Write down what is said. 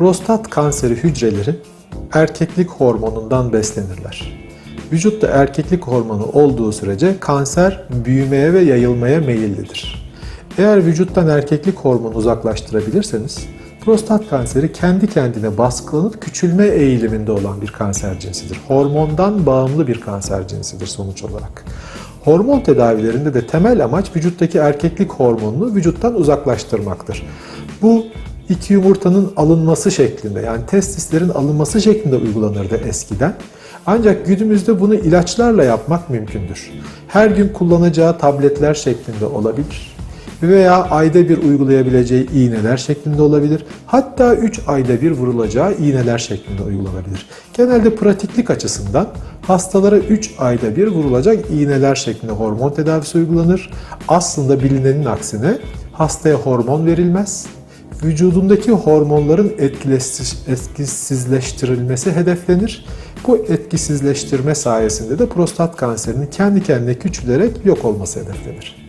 Prostat kanseri hücreleri erkeklik hormonundan beslenirler. Vücutta erkeklik hormonu olduğu sürece kanser büyümeye ve yayılmaya meyillidir. Eğer vücuttan erkeklik hormonu uzaklaştırabilirseniz prostat kanseri kendi kendine baskılanıp küçülme eğiliminde olan bir kanser cinsidir. Hormondan bağımlı bir kanser cinsidir sonuç olarak. Hormon tedavilerinde de temel amaç vücuttaki erkeklik hormonunu vücuttan uzaklaştırmaktır. Bu iki yumurtanın alınması şeklinde yani testislerin alınması şeklinde uygulanırdı eskiden. Ancak günümüzde bunu ilaçlarla yapmak mümkündür. Her gün kullanacağı tabletler şeklinde olabilir veya ayda bir uygulayabileceği iğneler şeklinde olabilir. Hatta 3 ayda bir vurulacağı iğneler şeklinde uygulanabilir. Genelde pratiklik açısından hastalara 3 ayda bir vurulacak iğneler şeklinde hormon tedavisi uygulanır. Aslında bilinenin aksine hastaya hormon verilmez. Vücudundaki hormonların etkisizleştirilmesi hedeflenir. Bu etkisizleştirme sayesinde de prostat kanserinin kendi kendine küçülerek yok olması hedeflenir.